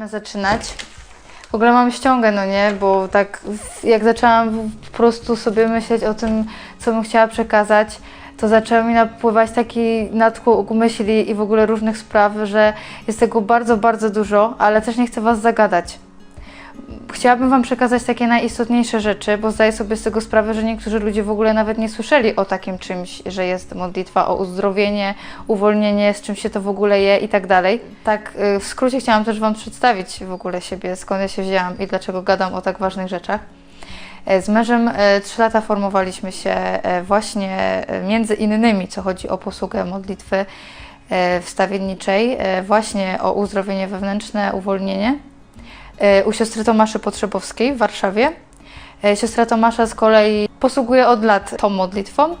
Możemy zaczynać. W ogóle mam ściągę, no nie, bo tak jak zaczęłam po prostu sobie myśleć o tym, co bym chciała przekazać, to zaczęły mi napływać taki natłok myśli i w ogóle różnych spraw, że jest tego bardzo, bardzo dużo, ale też nie chcę Was zagadać. Chciałabym Wam przekazać takie najistotniejsze rzeczy, bo zdaję sobie z tego sprawę, że niektórzy ludzie w ogóle nawet nie słyszeli o takim czymś, że jest modlitwa o uzdrowienie, uwolnienie, z czym się to w ogóle je i tak dalej. Tak y, w skrócie chciałam też Wam przedstawić w ogóle siebie, skąd ja się wzięłam i dlaczego gadam o tak ważnych rzeczach. E, Z mężem e, trzy lata formowaliśmy się e, właśnie między innymi, co chodzi o posługę modlitwy wstawienniczej, właśnie o uzdrowienie wewnętrzne, uwolnienie u siostry Tomaszy Potrzebowskiej w Warszawie. E, Siostra Tomasza z kolei posługuje od lat tą modlitwą.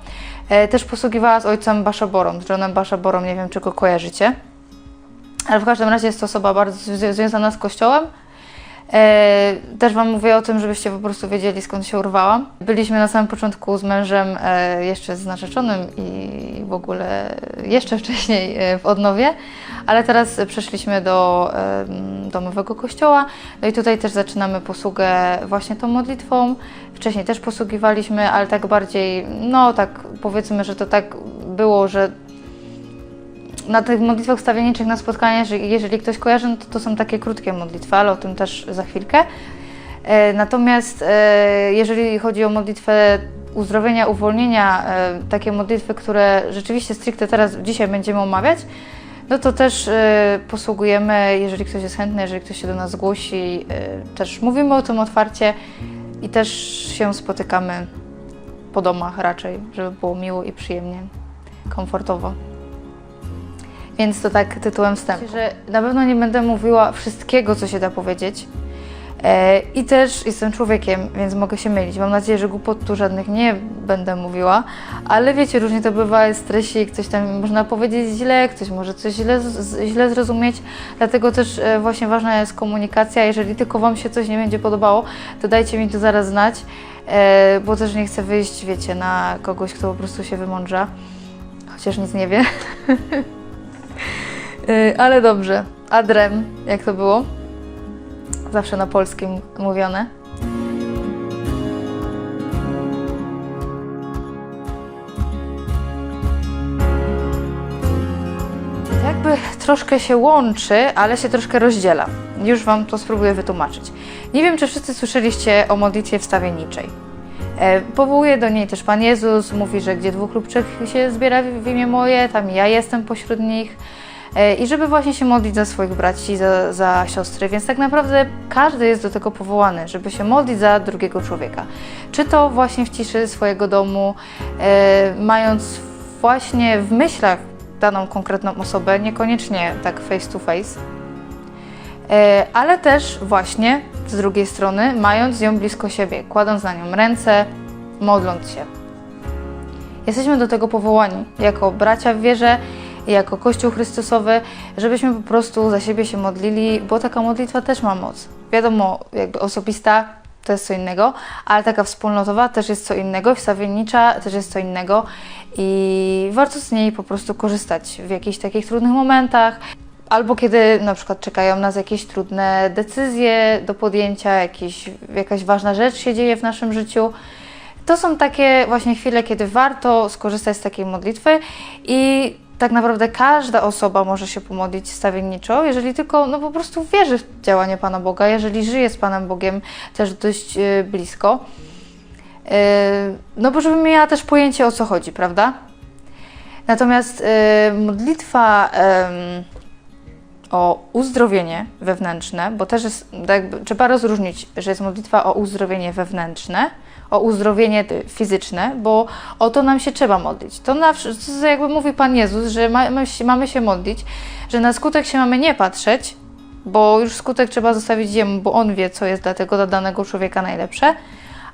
E, Też posługiwała z ojcem Baszaborą, z Johnem Baszaborą, nie wiem czy go kojarzycie. Ale w każdym razie jest to osoba bardzo zwi- związana z Kościołem. E, też Wam mówię o tym, żebyście po prostu wiedzieli skąd się urwałam. Byliśmy na samym początku z mężem e, jeszcze z narzeczonym i w ogóle jeszcze wcześniej e, w odnowie, ale teraz przeszliśmy do domowego kościoła. No i tutaj też zaczynamy posługę właśnie tą modlitwą. Wcześniej też posługiwaliśmy, ale tak bardziej, no tak powiedzmy, że to tak było, że na tych modlitwach wstawienniczych na spotkaniach, że jeżeli ktoś kojarzy, no to, to są takie krótkie modlitwy, ale o tym też za chwilkę. E, Natomiast e, jeżeli chodzi o modlitwę uzdrowienia, uwolnienia, e, takie modlitwy, które rzeczywiście stricte teraz, dzisiaj będziemy omawiać, no to też e, posługujemy, jeżeli ktoś jest chętny, jeżeli ktoś się do nas zgłosi, e, też mówimy o tym otwarcie i też się spotykamy po domach raczej, żeby było miło i przyjemnie, komfortowo. Więc to tak tytułem wstępu. Że na pewno nie będę mówiła wszystkiego, co się da powiedzieć. E, I też jestem człowiekiem, więc mogę się mylić. Mam nadzieję, że głupot tu żadnych nie będę mówiła, ale wiecie, różnie to bywa, jest stresik, coś tam można powiedzieć źle, ktoś może coś źle, źle zrozumieć, dlatego też e, właśnie ważna jest komunikacja. Jeżeli tylko Wam się coś nie będzie podobało, to dajcie mi to zaraz znać, e, bo też nie chcę wyjść, wiecie, na kogoś, kto po prostu się wymądrza, chociaż nic nie wie. Ale dobrze. Adrem, jak to było? Zawsze na polskim mówione. Jakby troszkę się łączy, ale się troszkę rozdziela. Już Wam to spróbuję wytłumaczyć. Nie wiem, czy wszyscy słyszeliście o modlitwie wstawienniczej. E, Powołuje do niej też Pan Jezus, mówi, że gdzie dwóch lub trzech się zbiera w imię moje, tam ja jestem pośród nich. E, I żeby właśnie się modlić za swoich braci, za, za siostry, więc tak naprawdę każdy jest do tego powołany, żeby się modlić za drugiego człowieka. Czy to właśnie w ciszy swojego domu, e, mając właśnie w myślach daną konkretną osobę, niekoniecznie tak face to face, E, ale też właśnie z drugiej strony, mając ją blisko siebie, kładąc na nią ręce, modląc się. Jesteśmy do tego powołani jako bracia w wierze, jako Kościół Chrystusowy, żebyśmy po prostu za siebie się modlili, bo taka modlitwa też ma moc. Wiadomo, jakby osobista to jest co innego, ale taka wspólnotowa też jest co innego, wstawiennicza też jest co innego i warto z niej po prostu korzystać w jakichś takich trudnych momentach, albo kiedy na przykład czekają nas jakieś trudne decyzje do podjęcia, jakieś, jakaś ważna rzecz się dzieje w naszym życiu. To są takie właśnie chwile, kiedy warto skorzystać z takiej modlitwy i tak naprawdę każda osoba może się pomodlić stawienniczo, jeżeli tylko no, po prostu wierzy w działanie Pana Boga, jeżeli żyje z Panem Bogiem też dość e, blisko. E, no bo żeby miała też pojęcie o co chodzi, prawda? Natomiast e, modlitwa o uzdrowienie wewnętrzne, bo też jest, tak trzeba rozróżnić, że jest modlitwa o uzdrowienie wewnętrzne, o uzdrowienie fizyczne, bo o to nam się trzeba modlić. To, na, jakby mówi Pan Jezus, że mamy, się- mamy się modlić, że na skutek się mamy nie patrzeć, bo już skutek trzeba zostawić Jemu, bo On wie, co jest dla tego dla danego człowieka najlepsze,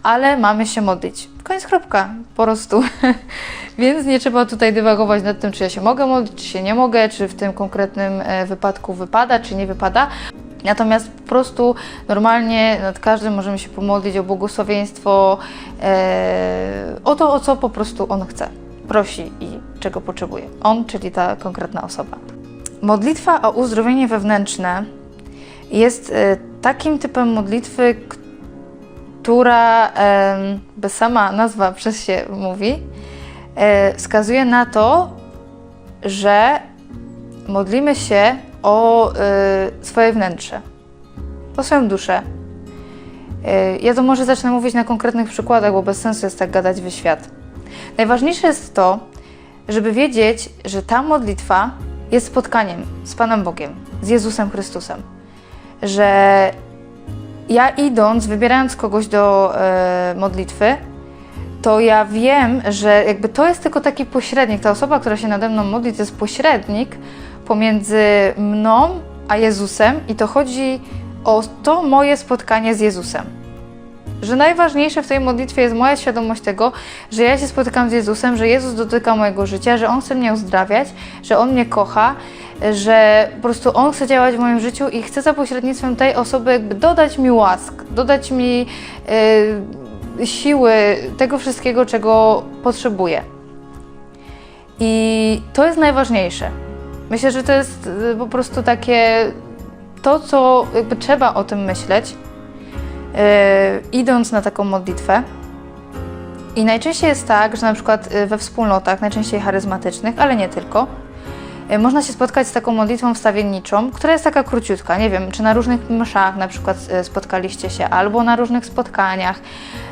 ale mamy się modlić. Koniec, kropka, po prostu. Więc nie trzeba tutaj dywagować nad tym, czy ja się mogę modlić, czy się nie mogę, czy w tym konkretnym e, wypadku wypada, czy nie wypada. Natomiast po prostu normalnie nad każdym możemy się pomodlić o błogosławieństwo, e, o to, o co po prostu On chce, prosi i czego potrzebuje. On, czyli ta konkretna osoba. Modlitwa o uzdrowienie wewnętrzne jest e, takim typem modlitwy, która, em, by sama nazwa przez się mówi, e, wskazuje na to, że modlimy się o e, swoje wnętrze, o swoją duszę. E, Ja to może zacznę mówić na konkretnych przykładach, bo bez sensu jest tak gadać w świat. Najważniejsze jest to, żeby wiedzieć, że ta modlitwa jest spotkaniem z Panem Bogiem, z Jezusem Chrystusem. Że ja idąc, wybierając kogoś do e, modlitwy, to ja wiem, że jakby to jest tylko taki pośrednik. Ta osoba, która się nade mną modli, to jest pośrednik pomiędzy mną a Jezusem i to chodzi o to moje spotkanie z Jezusem. Że najważniejsze w tej modlitwie jest moja świadomość tego, że ja się spotykam z Jezusem, że Jezus dotyka mojego życia, że On chce mnie uzdrawiać, że On mnie kocha, że po prostu On chce działać w moim życiu i chce za pośrednictwem tej osoby jakby dodać mi łask, dodać mi e, siły, tego wszystkiego, czego potrzebuję. I to jest najważniejsze. Myślę, że to jest y, po prostu takie to, co jakby trzeba o tym myśleć, yy, idąc na taką modlitwę. I najczęściej jest tak, że na przykład y, we wspólnotach, najczęściej charyzmatycznych, ale nie tylko, można się spotkać z taką modlitwą wstawienniczą, która jest taka króciutka. Nie wiem, czy na różnych mszach na przykład y, spotkaliście się, albo na różnych spotkaniach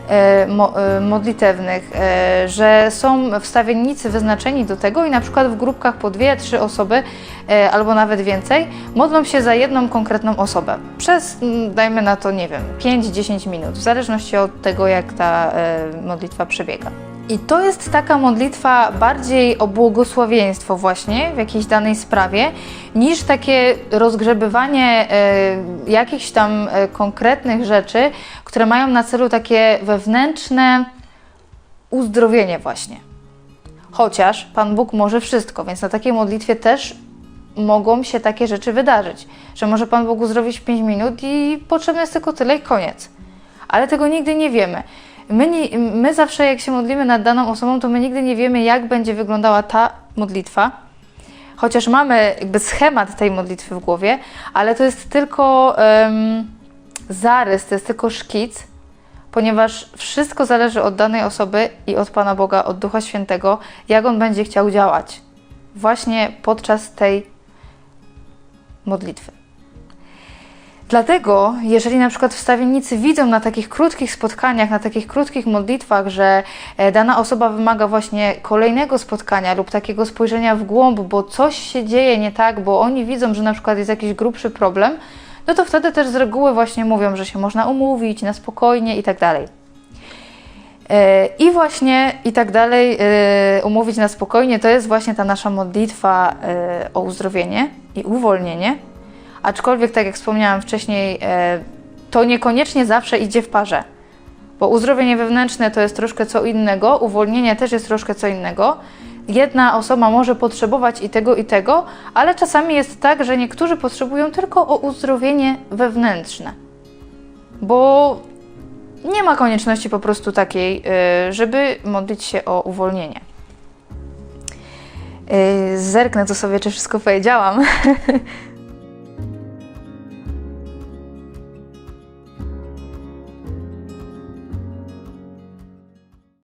e, mo, e, modlitewnych, e, że są wstawiennicy wyznaczeni do tego i na przykład w grupkach po dwie, trzy osoby e, albo nawet więcej modlą się za jedną konkretną osobę. Przez, dajmy na to, nie wiem, 5-10 minut, w zależności od tego, jak ta e, modlitwa przebiega. I to jest taka modlitwa bardziej o błogosławieństwo właśnie w jakiejś danej sprawie, niż takie rozgrzebywanie e, jakichś tam e, konkretnych rzeczy, które mają na celu takie wewnętrzne uzdrowienie właśnie. Chociaż Pan Bóg może wszystko, więc na takiej modlitwie też mogą się takie rzeczy wydarzyć, że może Pan Bóg uzdrowić w 5 minut i potrzebne jest tylko tyle i koniec. Ale tego nigdy nie wiemy. My, nie, my zawsze jak się modlimy nad daną osobą, to my nigdy nie wiemy, jak będzie wyglądała ta modlitwa, chociaż mamy jakby schemat tej modlitwy w głowie, ale to jest tylko em, zarys, to jest tylko szkic, ponieważ wszystko zależy od danej osoby i od Pana Boga, od Ducha Świętego, jak On będzie chciał działać właśnie podczas tej modlitwy. Dlatego, jeżeli na przykład wstawiennicy widzą na takich krótkich spotkaniach, na takich krótkich modlitwach, że e, dana osoba wymaga właśnie kolejnego spotkania lub takiego spojrzenia w głąb, bo coś się dzieje nie tak, bo oni widzą, że na przykład jest jakiś grubszy problem, no to wtedy też z reguły właśnie mówią, że się można umówić na spokojnie i tak dalej. E, I właśnie i tak dalej, e, umówić na spokojnie, to jest właśnie ta nasza modlitwa o uzdrowienie i uwolnienie. Aczkolwiek, tak jak wspomniałam wcześniej, e, to niekoniecznie zawsze idzie w parze. Bo uzdrowienie wewnętrzne to jest troszkę co innego, uwolnienie też jest troszkę co innego. Jedna osoba może potrzebować i tego, i tego, ale czasami jest tak, że niektórzy potrzebują tylko o uzdrowienie wewnętrzne. Bo nie ma konieczności po prostu takiej, y, żeby modlić się o uwolnienie. Y, Zerknę tu sobie, czy wszystko powiedziałam.